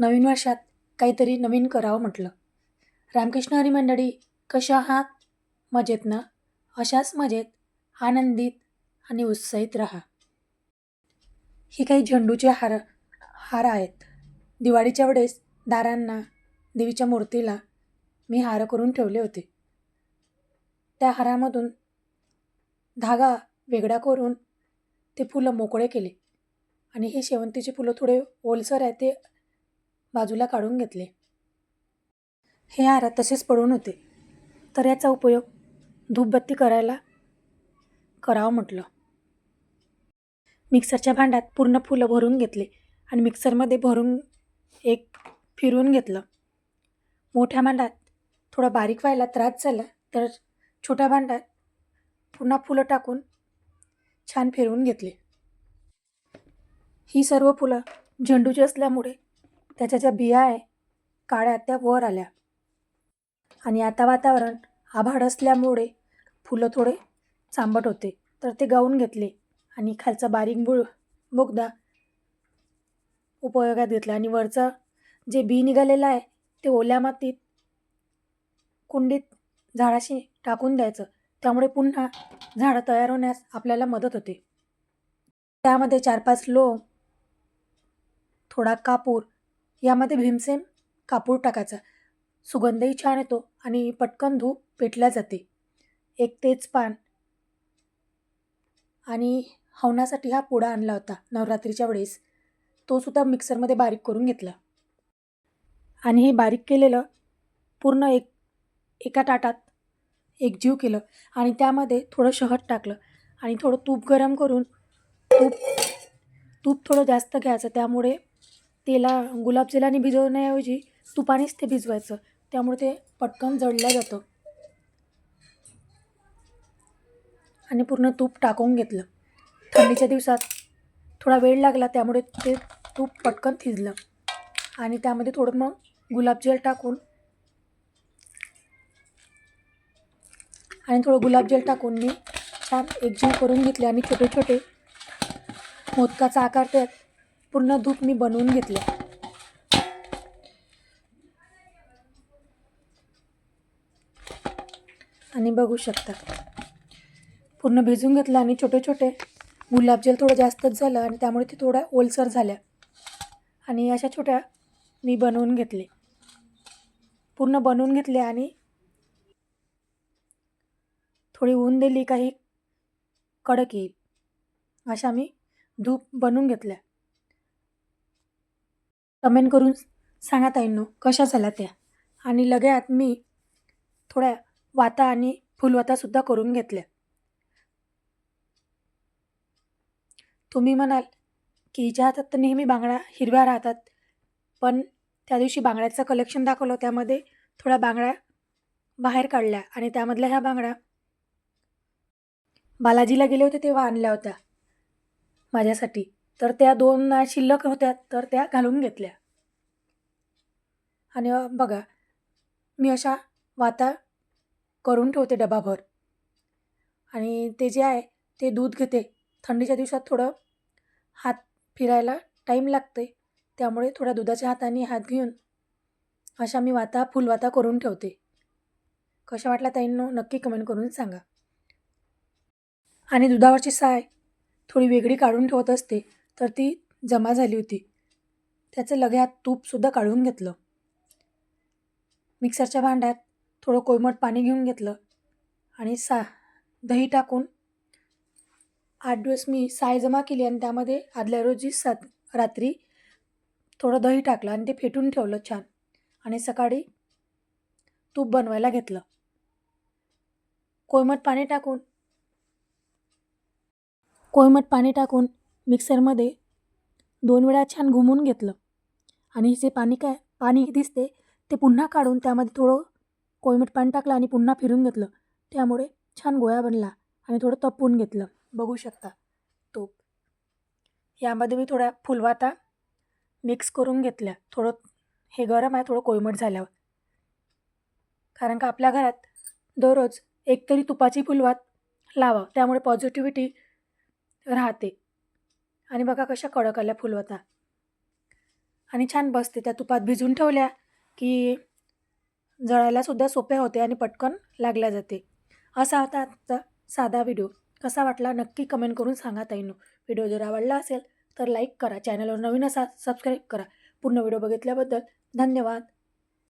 नवीन वर्षात काहीतरी नवीन करावं म्हटलं. रामकृष्ण हरी मंडळी कशा आहात? मजेत ना? अशाच मजेत आनंदित आणि उत्साहित राहा. ही काही झेंडूचे हार हार आहेत. दिवाळीच्या वेळेस दारांना देवीच्या मूर्तीला मी हार करून ठेवले होते. त्या हारामधून धागा वेगळा करून ते फुलं मोकळे केले. आणि हे शेवंतीचे फुलं थोडे ओलसर आहे ते बाजूला काढून घेतले. हे आरा तसेच पडून होते. तर याचा उपयोग धूपबत्ती करायला करावं म्हटलं. मिक्सरच्या भांड्यात पूर्ण फुलं भरून घेतले आणि मिक्सरमध्ये भरून एक फिरवून घेतलं. मोठ्या भांड्यात थोडा बारीक व्हायला त्रास झाला तर छोट्या भांड्यात पुन्हा फुलं टाकून छान फिरवून घेतले. ही सर्व फुलं झेंडूची असल्यामुळे त्याच्या ज्या बिया आहे काळ्या त्या वर आल्या. आणि आता वातावरण आभाळ असल्यामुळे फुलं थोडे चांबट होते. तर ते गाऊन घेतले आणि खालचा बारीक बुळ बोगदा उपयोगात घेतला. आणि वरचं जे बी निघालेलं आहे ते ओल्या मातीत कुंडीत झाडाशी टाकून द्यायचं. त्यामुळे पुन्हा झाडं तयार होण्यास आपल्याला मदत होते. त्यामध्ये चार पाच लोंग थोडा कापूर यामध्ये भीमसेन कापूर टाकायचा. सुगंधही छान येतो आणि पटकन धूप पेटल्या जाते. एक तेजपान आणि हवनासाठी हा पुडा आणला होता नवरात्रीच्या वेळेस. तो सुद्धा मिक्सरमध्ये बारीक करून घेतला. आणि हे बारीक केलेलं पूर्ण एक एका ताटात एक जीव केलं आणि त्यामध्ये थोडं शहद टाकलं आणि थोडं तूप गरम करून तूप तूप थोडं जास्त घ्यायचं. त्यामुळे तेला गुलाबजलाने भिजवण्याऐवजी तुपानेच ते भिजवायचं. त्यामुळे ते पटकन जळलं जातं. आणि पूर्ण तूप टाकून घेतलं. थंडीच्या दिवसात थोडा वेळ लागला त्यामुळे ते तूप पटकन थिजलं. आणि त्यामध्ये थोडं मग गुलाबजल टाकून आणि थोडं गुलाबजल टाकून मी छान एकजीव करून घेतले. आणि छोटे छोटे मोदकाचा आकार त्यात पूर्ण धूप मी बनवून घेतलं. आणि बघू शकता. पूर्ण भिजून घेतलं आणि छोटे छोटे गुलाबजल थोडं जास्तच झालं आणि त्यामुळे ते थोड्या ओलसर झाल्या. आणि अशा छोट्या मी बनवून घेतले. पूर्ण बनवून घेतले आणि थोडी ऊन दिली काही कडक येईल. अशा मी धूप बनवून घेतल्या. कमेंट करून सांगा ताईंनो कशा झाल्या त्या? आणि लगेच मी थोड्या वाता आणि फुलवातासुद्धा करून घेतल्या. तुम्ही म्हणाल की हिच्या हातात तर नेहमी बांगड्या हिरव्या राहतात पण त्या दिवशी बांगड्याचं कलेक्शन दाखवलं त्यामध्ये थोड्या बांगड्या बाहेर काढल्या आणि त्यामधल्या ह्या बांगड्या बालाजीला गेले होते तेव्हा आणल्या होत्या माझ्यासाठी. तर त्या दोन शिल्लक होत्या तर त्या घालून घेतल्या. आणि बघा मी अशा वाता करून ठेवते डबाभर. आणि ते जे आहे ते दूध घेते. थंडीच्या दिवसात थोडं हात फिरायला टाईम लागते त्यामुळे थोड्या दुधाच्या हाताने हात घेऊन अशा मी वाता फुलवाता करून ठेवते. कशा वाटल्या ताईंनो नक्की कमेंट करून सांगा. आणि दुधावरची साय थोडी वेगळी काढून ठेवत असते. तर ती जमा झाली होती. त्याचं लग्यात तूपसुद्धा काढून घेतलं. मिक्सरच्या भांड्यात थोडं कोयमट पाणी घेऊन घेतलं आणि सा दही टाकून आठ दिवस मी साय जमा केली आणि त्यामध्ये आदल्या रोजी सात रात्री थोडं दही टाकलं आणि ते फेटून ठेवलं छान आणि सकाळी तूप बनवायला घेतलं. कोयमट पाणी टाकून कोयमट पाणी टाकून मिक्सरमध्ये दोन वेळा छान घुमून घेतलं. आणि जे पाणी काय पाणी दिसते ते पुन्हा काढून त्यामध्ये थोडं कोयमट पाणी टाकलं आणि पुन्हा फिरून घेतलं. त्यामुळे छान गोळा बनला आणि थोडं तपवून घेतलं. बघू शकता तूप यामध्ये मी थोड्या फुलवाता मिक्स करून घेतल्या. थोडं हे गरम आहे थोडं कोयमट झाल्यावर. कारण का आपल्या घरात दररोज एकतरी तुपाची फुलवात लावा त्यामुळे पॉझिटिव्हिटी राहते. आणि बघा कशा कडक आल्या फुलवता आणि छान बसते त्या तुपात भिजून ठेवल्या की जळायलासुद्धा सोप्या होते आणि पटकन लागल्या जाते. असा होता आजचा साधा व्हिडिओ. कसा वाटला नक्की कमेंट करून सांगा ताईनो. व्हिडिओ जर आवडला असेल तर लाईक करा चॅनलवर नवीन असा सबस्क्राईब करा. पूर्ण व्हिडिओ बघितल्याबद्दल धन्यवाद.